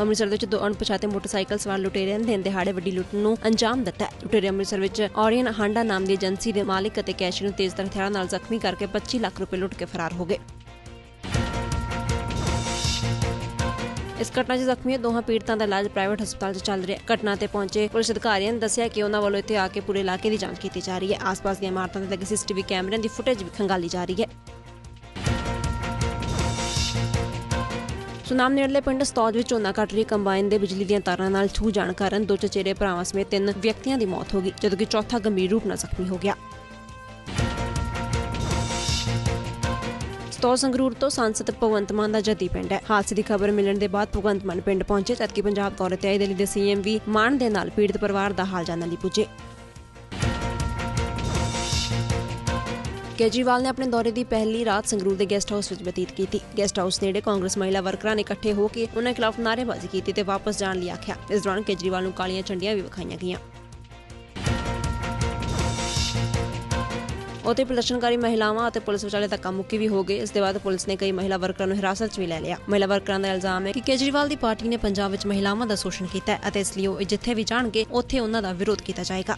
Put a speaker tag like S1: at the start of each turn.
S1: ਅੰਮ੍ਰਿਤਸਰ ਦੇ ਵਿੱਚ ਦੋ ਅਣਪਛਾਤੇ ਮੋਟਰਸਾਈਕਲ ਸਵਾਰ ਲੁਟੇਰਿਆਂ ਨੇ। ਦਿਨ ਦਿਹਾੜੇ ਵੱਡੀ ਲੁੱਟ ਨੂੰ ਅੰਜਾਮ ਦਿੱਤਾ ਲੁਟੇਰੇ ਅੰਮ੍ਰਿਤਸਰ ਵਿੱਚ ਔਰੀਅਨ ਹਾਂਡਾ ਨਾਮ ਦੀ ਏਜੰਸੀ ਦੇ ਮਾਲਿਕ ਅਤੇ ਕੈਸ਼ੀਅਰ ਨੂੰ ਤੇਜ਼ਧਾਰ ਹਥਿਆਰਾਂ ਨਾਲ ਜ਼ਖਮੀ ਕਰਕੇ 25 ਲੱਖ ਰੁਪਏ ਲੁੱਟ ਕੇ ਫਰਾਰ ਹੋ ਗਏ। ਇਸ ਘਟਨਾ 'ਚ ਜ਼ਖਮੀ ਦੋਹਾਂ ਪੀੜਤਾਂ ਦਾ ਇਲਾਜ ਪ੍ਰਾਈਵੇਟ ਹਸਪਤਾਲ 'ਚ ਚੱਲ ਰਿਹਾ ਘਟਨਾ ਤੇ ਪਹੁੰਚੇ ਪੁਲਿਸ ਅਧਿਕਾਰੀਆਂ ਨੇ ਦੱਸਿਆ ਕਿ ਉਹਨਾਂ ਵੱਲੋਂ ਇੱਥੇ ਆ ਕੇ ਪੂਰੇ ਇਲਾਕੇ ਦੀ ਜਾਂਚ ਕੀਤੀ ਜਾ ਰਹੀ ਹੈ। ਆਸ-ਪਾਸ ਦੀਆਂ ਇਮਾਰਤਾਂ ਤੇ ਲੱਗੇ ਸੀਸੀਟੀਵੀ ਕੈਮਰਿਆਂ ਦੀ ਫੁਟੇਜ ਵੀ ਖੰਗਾਲੀ ਜਾ ਰਹੀ ਹੈ। ਸੁਨਾਮ ਨੇੜਲੇ ਪਿੰਡ ਸਤੌਜ ਵਿੱਚ ਝੋਨਾ ਕੱਟ ਰਹੀ ਕੰਬਾਈਨ ਦੇ ਬਿਜਲੀ ਦੀਆਂ ਤਾਰਾਂ ਨਾਲ ਛੂ ਜਾਣ ਕਾਰਨ ਦੋ ਚਚੇਰੇ ਭਰਾਵਾਂ ਸਮੇਤ ਤਿੰਨ ਵਿਅਕਤੀਆਂ ਦੀ ਮੌਤ ਹੋ ਗਈ, ਜਦੋਂ ਚੌਥਾ ਗੰਭੀਰ ਰੂਪ ਨਾਲ ਜ਼ਖਮੀ ਹੋ ਗਿਆ। ਸਤੌਜ ਸੰਗਰੂਰ ਤੋਂ ਸੰਸਦ ਭਗਵੰਤ ਮਾਨ ਦਾ ਜੱਦੀ ਪਿੰਡ ਹੈ। ਹਾਦਸੇ ਦੀ ਖਬਰ ਮਿਲਣ ਦੇ ਬਾਅਦ ਭਗਵੰਤ ਮਾਨ ਪਿੰਡ ਪਹੁੰਚੇ, ਜਦਕਿ ਪੰਜਾਬ ਦੌਰੇ ਤੇ ਆਏ ਦਿੱਲੀ ਦੇ ਸੀਐਮ ਵੀ ਮਾਨ ਦੇ ਨਾਲ ਪੀੜਤ ਪਰਿਵਾਰ ਦਾ ਹਾਲ ਜਾਣਨ ਲਈ ਪੁੱਜੇ। ਕੇਜਰੀਵਾਲ ਨੇ ਆਪਣੇ ਦੌਰੇ ਦੀ ਪਹਿਲੀ ਰਾਤ ਸੰਗਰੂਰ ਦੇ ਗੈਸਟ ਹਾਊਸ ਵਿੱਚ ਬਤੀਤ ਕੀਤੀ। ਗੈਸਟ ਹਾਊਸ ਨੇੜੇ ਕਾਂਗਰਸ ਮਹਿਲਾ ਵਰਕਰਾਂ ਨੇ ਇਕੱਠੇ ਹੋ ਕੇ ਉਹਨਾਂ ਖਿਲਾਫ ਨਾਅਰੇਬਾਜ਼ੀ ਕੀਤੀ ਤੇ ਵਾਪਸ ਜਾਣ ਲਈ ਆਖਿਆ। ਇਸ ਦੌਰਾਨ ਕੇਜਰੀਵਾਲ ਨੂੰ ਕਾਲੀਆਂ ਝੰਡੀਆਂ ਵੀ ਵਿਖਾਈਆਂ ਗਈਆਂ। ਉਤੇ ਪ੍ਰਦਰਸ਼ਨਕਾਰੀ ਮਹਿਲਾਵਾਂ ਅਤੇ ਪੁਲਿਸ ਵਿਚਾਲੇ ਧੱਕਾ ਮੁੱਕੀ ਵੀ ਹੋ ਗਏ ਇਸ ਦੇ ਬਾਅਦ ਪੁਲਿਸ ਨੇ ਕਈ ਮਹਿਲਾ ਵਰਕਰਾਂ ਨੂੰ ਹਿਰਾਸਤ 'ਚ ਵੀ ਲੈ ਲਿਆ। ਮਹਿਲਾ ਵਰਕਰਾਂ ਦਾ ਇਲਜ਼ਾਮ ਹੈ ਕਿ ਕੇਜਰੀਵਾਲ ਦੀ ਪਾਰਟੀ ਨੇ ਪੰਜਾਬ ਵਿੱਚ ਮਹਿਲਾਵਾਂ ਦਾ ਸ਼ੋਸ਼ਣ ਕੀਤਾ ਹੈ ਅਤੇ ਇਸ ਲਈ ਉਹ ਜਿੱਥੇ ਵੀ ਜਾਣਗੇ, ਉੱਥੇ ਉਹਨਾਂ ਦਾ ਵਿਰੋਧ ਕੀਤਾ ਜਾਏਗਾ।